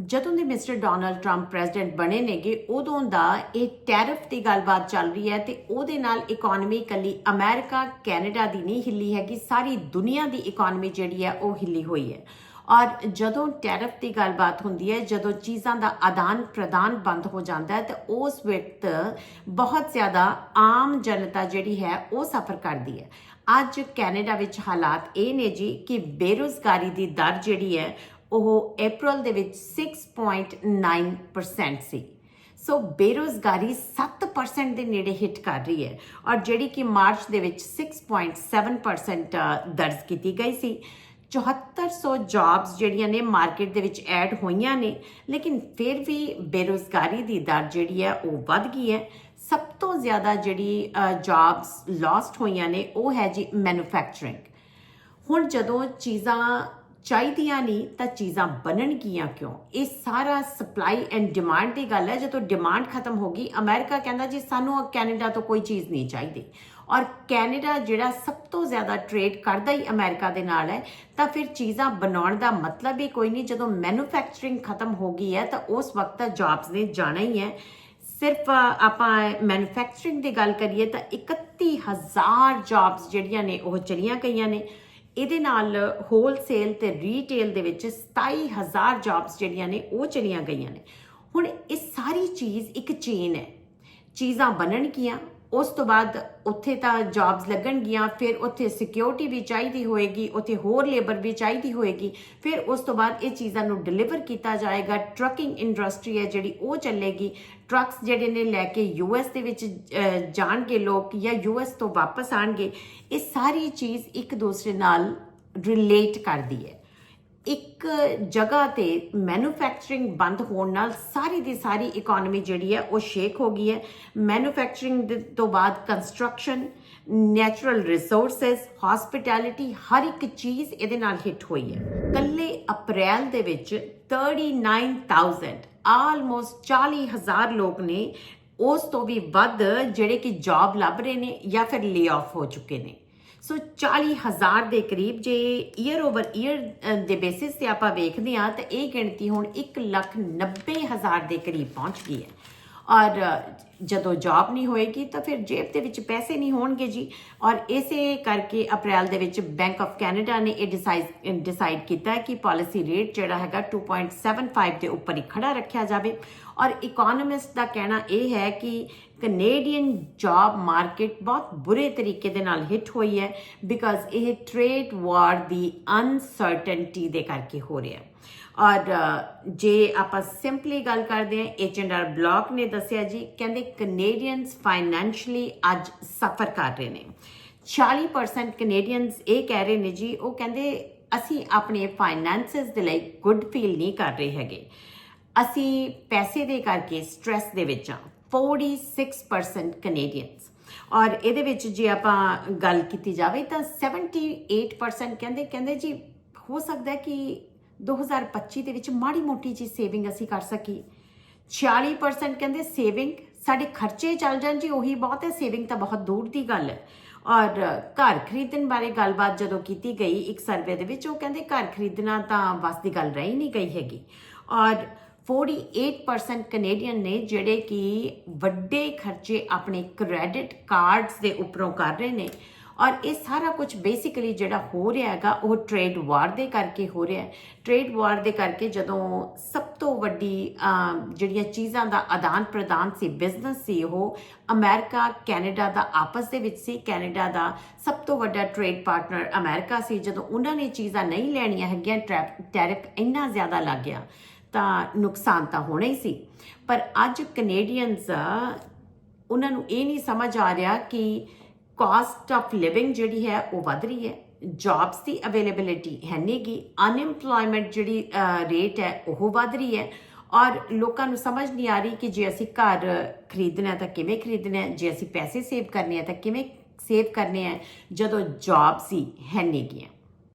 ਜਦੋਂ ਦੇ mister Donald Trump president ਬਣੇ ਨੇਗੇ, ਉਦੋਂ ਦਾ ਇਹ ਟੈਰਿਫ ਦੀ ਗੱਲਬਾਤ ਚੱਲ ਰਹੀ ਹੈ ਤੇ ਉਹਦੇ ਨਾਲ ਇਕਨੋਮੀ ਕੱਲੀ ਅਮਰੀਕਾ, ਕੈਨੇਡਾ ਦੀ ਨਹੀਂ ਹਿੱਲੀ ਹੈਗੀ, ਸਾਰੀ ਦੁਨੀਆ ਦੀ ਇਕਨੋਮੀ ਜਿਹੜੀ ਹੈ ਉਹ ਹਿੱਲੀ ਹੋਈ ਹੈ। ਔਰ ਜਦੋਂ ਟੈਰਿਫ ਦੀ ਗੱਲਬਾਤ ਹੁੰਦੀ ਹੈ, ਜਦੋਂ ਚੀਜ਼ਾਂ ਦਾ ਆਦਾਨ ਪ੍ਰਦਾਨ ਬੰਦ ਹੋ ਜਾਂਦਾ ਹੈ, ਤੇ ਉਸ ਵਕਤ ਬਹੁਤ ਜ਼ਿਆਦਾ ਆਮ ਜਨਤਾ ਜਿਹੜੀ ਹੈ ਉਹ ਸਫਰ ਕਰਦੀ ਹੈ। ਅੱਜ ਕੈਨੇਡਾ ਵਿੱਚ ਹਾਲਾਤ ਇਹ ਨੇ ਜੀ ਕਿ ਬੇਰੁਜ਼ਗਾਰੀ ਦੀ ਦਰ ਜਿਹੜੀ ਹੈ ਉਹ April ਦੇ ਵਿੱਚ 6.9% ਸੀ। ਸੋ ਬੇਰੁਜ਼ਗਾਰੀ 7% ਦੇ ਨੇੜੇ ਹਿੱਟ ਕਰ ਰਹੀ ਹੈ ਔਰ ਜਿਹੜੀ ਕਿ ਮਾਰਚ ਦੇ ਵਿੱਚ 6.7% ਦਰਜ ਕੀਤੀ ਗਈ ਸੀ। 7400 ਜੌਬਸ ਜਿਹੜੀਆਂ ਨੇ ਮਾਰਕੀਟ ਦੇ ਵਿੱਚ ਐਡ ਹੋਈਆਂ ਨੇ, ਲੇਕਿਨ ਫਿਰ ਵੀ ਬੇਰੁਜ਼ਗਾਰੀ ਦੀ ਦਰ ਜਿਹੜੀ ਹੈ ਉਹ ਵੱਧ ਗਈ ਹੈ। ਸਭ ਤੋਂ ਜ਼ਿਆਦਾ ਜਿਹੜੀ ਜੌਬਸ ਲਾਸਟ ਹੋਈਆਂ ਨੇ ਉਹ ਹੈ ਜੀ ਮੈਨੂਫੈਕਚਰਿੰਗ ਹੁਣ ਜਦੋਂ ਚੀਜ਼ਾਂ ਚਾਹੀਦੀਆਂ ਨਹੀਂ ਤਾਂ ਚੀਜ਼ਾਂ ਬਣਨਗੀਆਂ ਕਿਉਂ? ਇਹ ਸਾਰਾ ਸਪਲਾਈ ਐਂਡ ਡਿਮਾਂਡ ਦੀ ਗੱਲ ਹੈ। ਜਦੋਂ ਡਿਮਾਂਡ ਖਤਮ ਹੋ ਗਈ, ਅਮਰੀਕਾ ਕਹਿੰਦਾ ਜੀ, ਸਾਨੂੰ ਕੈਨੇਡਾ ਤੋਂ ਕੋਈ ਚੀਜ਼ ਨਹੀਂ ਚਾਹੀਦੀ। ਔਰ ਕੈਨੇਡਾ ਜਿਹੜਾ ਸਭ ਤੋਂ ਜ਼ਿਆਦਾ ਟ੍ਰੇਡ ਕਰਦਾ ਹੀ ਅਮਰੀਕਾ ਦੇ ਨਾਲ ਹੈ, ਤਾਂ ਫਿਰ ਚੀਜ਼ਾਂ ਬਣਾਉਣ ਦਾ ਮਤਲਬ ਹੀ ਕੋਈ ਨਹੀਂ। ਜਦੋਂ ਮੈਨੂਫੈਕਚਰਿੰਗ ਖਤਮ ਹੋ ਗਈ ਹੈ, ਤਾਂ ਉਸ ਵਕਤ ਤਾਂ ਜੌਬਸ ਨੇ ਜਾਣਾ ਹੀ ਹੈ। ਸਿਰਫ ਆਪਾਂ ਮੈਨੂਫੈਕਚਰਿੰਗ ਦੀ ਗੱਲ ਕਰੀਏ, ਤਾਂ 31000 ਜੌਬਸ ਜਿਹੜੀਆਂ ਨੇ, ਉਹ ਚਲੀਆਂ ਗਈਆਂ ਨੇ। ਇਹਦੇ ਨਾਲ ਹੋਲਸੇਲ ਤੇ ਰੀਟੇਲ ਦੇ ਵਿੱਚ 27000 ਜੌਬਸ ਜਿਹੜੀਆਂ ਨੇ, ਉਹ ਚਲੀਆਂ ਗਈਆਂ ਨੇ। ਹੁਣ ਇਹ ਸਾਰੀ ਚੀਜ਼ ਇੱਕ ਚੇਨ ਹੈ। ਚੀਜ਼ਾਂ ਬਣਨਗੀਆਂ ਉਸ ਤੋਂ ਬਾਅਦ ਉੱਥੇ ਤਾਂ ਜੌਬਸ ਲੱਗਣਗੀਆਂ, ਫਿਰ ਉੱਥੇ ਸਿਕਿਉਰਿਟੀ ਵੀ ਚਾਹੀਦੀ ਹੋਏਗੀ, ਉੱਥੇ ਹੋਰ ਲੇਬਰ ਵੀ ਚਾਹੀਦੀ ਹੋਏਗੀ। ਫਿਰ ਉਸ ਤੋਂ ਬਾਅਦ ਇਹ ਚੀਜ਼ਾਂ ਨੂੰ ਡਿਲੀਵਰ ਕੀਤਾ ਜਾਏਗਾ। ਟਰੱਕਿੰਗ ਇੰਡਸਟਰੀ ਹੈ ਜਿਹੜੀ, ਉਹ ਚੱਲੇਗੀ। ਟਰੱਕਸ ਜਿਹੜੇ ਨੇ ਲੈ ਕੇ ਯੂਐਸ ਦੇ ਵਿੱਚ ਜਾਣਗੇ ਲੋਕ ਜਾਂ ਯੂਐਸ ਤੋਂ ਵਾਪਸ ਆਣਗੇ। ਇਹ ਸਾਰੀ ਚੀਜ਼ ਇੱਕ ਦੂਸਰੇ ਨਾਲ ਰਿਲੇਟ ਕਰਦੀ ਹੈ। ਇੱਕ ਜਗ੍ਹਾ ਤੇ ਮੈਨੂਫੈਕਚਰਿੰਗ ਬੰਦ ਹੋਣ ਨਾਲ ਸਾਰੀ ਦੀ ਸਾਰੀ ਇਕਨੋਮੀ ਜਿਹੜੀ ਹੈ ਉਹ ਸ਼ੇਕ ਹੋ ਗਈ ਹੈ। ਮੈਨੂਫੈਕਚਰਿੰਗ ਤੋਂ ਬਾਅਦ ਕੰਸਟਰਕਸ਼ਨ ਨੈਚੁਰਲ ਰਿਸੋਰਸਸ ਹਸਪਿਟੈਲਿਟੀ ਹਰ ਇੱਕ ਚੀਜ਼ ਇਹਦੇ ਨਾਲ ਹਿੱਟ ਹੋਈ ਹੈ। ਕੱਲੇ ਅਪ੍ਰੈਲ ਦੇ ਵਿੱਚ 39000 ਆਲਮੋਸਟ 40000 ਲੋਕ ਨੇ ਉਸ ਤੋਂ ਵੀ ਵੱਧ ਜਿਹੜੇ ਕਿ ਜੌਬ ਲੱਭ ਰਹੇ ਨੇ ਜਾਂ ਫਿਰ ਲੇ ਆਫ ਹੋ ਚੁੱਕੇ ਨੇ। ਸੋ 40000 ਦੇ ਕਰੀਬ ਜੇ ਈਅਰ ਓਵਰ ਈਅਰ ਦੇ ਬੇਸਿਸ ਤੇ ਆਪਾਂ ਵੇਖਦੇ ਹਾਂ, ਤਾਂ ਇਹ ਗਿਣਤੀ ਹੁਣ 190000 ਦੇ ਕਰੀਬ ਪਹੁੰਚ ਗਈ ਹੈ। ਔਰ ਜਦੋਂ ਜੌਬ ਨਹੀਂ ਹੋਏਗੀ ਤਾਂ ਫਿਰ ਜੇਬ ਦੇ ਵਿੱਚ ਪੈਸੇ ਨਹੀਂ ਹੋਣਗੇ ਜੀ। ਔਰ ਇਸੇ ਕਰਕੇ ਅਪ੍ਰੈਲ ਦੇ ਵਿੱਚ ਬੈਂਕ ਆਫ ਕੈਨੇਡਾ ਨੇ ਇਹ ਡਿਸਾਈਡ ਡਿਸਾਈਡ ਕੀਤਾ ਕਿ ਪਾਲਿਸੀ ਰੇਟ ਜਿਹੜਾ ਹੈਗਾ 2.75 ਦੇ ਉੱਪਰ ਹੀ ਖੜਾ ਰੱਖਿਆ ਜਾਵੇ। ਔਰ ਇਕਨੋਮਿਸਟ ਦਾ ਕਹਿਣਾ ਇਹ ਹੈ ਕਿ ਕੈਨੇਡੀਅਨ ਜੌਬ ਮਾਰਕੀਟ ਬਹੁਤ ਬੁਰੇ ਤਰੀਕੇ ਦੇ ਨਾਲ ਹਿੱਟ ਹੋਈ ਹੈ ਬਿਕਾਜ਼ ਇਹ ਟ੍ਰੇਡ ਵਾਰ ਦੀ ਅਨਸਰਟਨਟੀ ਦੇ ਕਰਕੇ ਹੋ ਰਿਹਾ ਹੈ। ਔਰ ਜੇ ਆਪਾਂ ਸਿੰਪਲੀ ਗੱਲ ਕਰਦੇ ਹਾਂ ਐਚਐਨਆਰ ਬਲੌਕ ਨੇ ਦੱਸਿਆ ਜੀ, ਕਹਿੰਦੇ ਕੈਨੇਡੀਅਨਸ ਫਾਈਨੈਂਸ਼ਲੀ ਅੱਜ ਸਫਰ ਕਰ ਰਹੇ ਨੇ। 40% ਕੈਨੇਡੀਅਨਸ ਇਹ ਕਹਿ ਰਹੇ ਨੇ ਜੀ, ਉਹ ਕਹਿੰਦੇ ਅਸੀਂ ਆਪਣੇ ਫਾਈਨੈਂਸਸ ਦੇ ਲਈ ਗੁੱਡ ਫੀਲ ਨਹੀਂ ਕਰ ਰਹੇ ਹੈਗੇ। ਅਸੀਂ ਪੈਸੇ ਦੇ ਕਰਕੇ ਸਟ्रेस ਦੇ ਵਿੱਚ ਆ 46% ਕੈਨੇਡੀਅਨਸ ਔਰ ਇਹਦੇ ਵਿੱਚ ਜੇ ਆਪਾਂ ਗੱਲ ਕੀਤੀ ਜਾਵੇ ਤਾਂ 78% ਕਹਿੰਦੇ ਕਹਿੰਦੇ ਜੀ ਹੋ ਸਕਦਾ ਹੈ ਕਿ 2025 ਦੇ ਵਿੱਚ ਮਾੜੀ ਮੋਟੀ ਜੀ ਸੇਵਿੰਗ ਅਸੀਂ ਕਰ ਸਕੀ 46% ਕਹਿੰਦੇ ਸੇਵਿੰਗ ਸਾਡੇ ਖਰਚੇ ਚੱਲ ਜਾਣ ਜੀ, ਉਹੀ ਬਹੁਤ ਹੈ ਸੇਵਿੰਗ ਤਾਂ ਬਹੁਤ ਦੂਰ ਦੀ ਗੱਲ ਹੈ। ਔਰ ਘਰ ਖਰੀਦਣ ਬਾਰੇ ਗੱਲਬਾਤ ਜਦੋਂ ਕੀਤੀ ਗਈ ਇੱਕ ਸਰਵੇ ਦੇ ਵਿੱਚ, ਉਹ ਕਹਿੰਦੇ ਘਰ ਖਰੀਦਣਾ ਤਾਂ ਬਸ ਦੀ ਗੱਲ ਰਹੀ ਨਹੀਂ ਗਈ ਹੈਗੀ। ਔਰ 48% ਕੈਨੇਡੀਅਨ ਨੇ ਜਿਹੜੇ ਕਿ ਵੱਡੇ ਖਰਚੇ ਆਪਣੇ ਕ੍ਰੈਡਿਟ ਕਾਰਡਸ ਦੇ ਉੱਪਰੋਂ ਕਰ ਰਹੇ ਨੇ ਔਰ ਇਹ ਸਾਰਾ ਕੁਝ ਬੇਸਿਕਲੀ ਜਿਹੜਾ ਹੋ ਰਿਹਾ ਹੈਗਾ, ਉਹ ਟ੍ਰੇਡ ਵਾਰ ਦੇ ਕਰਕੇ ਹੋ ਰਿਹਾ ਹੈ। ਟ੍ਰੇਡ ਵਾਰ ਦੇ ਕਰਕੇ ਜਦੋਂ ਸਭ ਤੋਂ ਵੱਡੀ ਜਿਹੜੀਆਂ ਚੀਜ਼ਾਂ ਦਾ ਆਦਾਨ ਪ੍ਰਦਾਨ ਸੀ ਬਿਜ਼ਨਸ ਸੀ ਉਹ ਅਮਰੀਕਾ, ਕੈਨੇਡਾ ਦਾ ਆਪਸ ਦੇ ਵਿੱਚ ਸੀ। ਕੈਨੇਡਾ ਦਾ ਸਭ ਤੋਂ ਵੱਡਾ ਟ੍ਰੇਡ ਪਾਰਟਨਰ ਅਮਰੀਕਾ ਸੀ। ਜਦੋਂ ਉਹਨਾਂ ਨੇ ਚੀਜ਼ਾਂ ਨਹੀਂ ਲੈਣੀਆਂ ਹੈਗੀਆਂ ਟੈਰਿਫ ਇੰਨਾ ਜ਼ਿਆਦਾ ਲੱਗ ਗਿਆ, ਤਾਂ ਨੁਕਸਾਨ ਤਾਂ ਹੋਣਾ ਹੀ ਸੀ। ਪਰ ਅੱਜ ਕੈਨੇਡੀਅਨਸ ਉਹਨਾਂ ਨੂੰ ਇਹ ਨਹੀਂ ਸਮਝ ਆ ਰਿਹਾ ਕਿ ਕਾਸਟ ਆਫ ਲਿਵਿੰਗ ਜਿਹੜੀ ਹੈ ਉਹ ਵਧ ਰਹੀ ਹੈ ਜੌਬਸ ਦੀ ਅਵੇਲੇਬਿਲਿਟੀ ਹੈ ਨਹੀਂਗੀ ਅਨਐਮਪਲੋਇਮੈਂਟ ਜਿਹੜੀ ਰੇਟ ਹੈ ਉਹ ਵਧ ਰਹੀ ਹੈ ਔਰ ਲੋਕਾਂ ਨੂੰ ਸਮਝ ਨਹੀਂ ਆ ਰਹੀ ਕਿ ਜੇ ਅਸੀਂ ਘਰ ਖਰੀਦਣਾ ਤਾਂ ਕਿਵੇਂ ਖਰੀਦਣਾ ਜੇ ਅਸੀਂ ਪੈਸੇ ਸੇਵ ਕਰਨੇ ਆ ਤਾਂ ਕਿਵੇਂ ਸੇਵ ਕਰਨੇ ਆ ਜਦੋਂ ਜੌਬਸ ਹੀ ਹੈ ਨਹੀਂਗੀਆਂ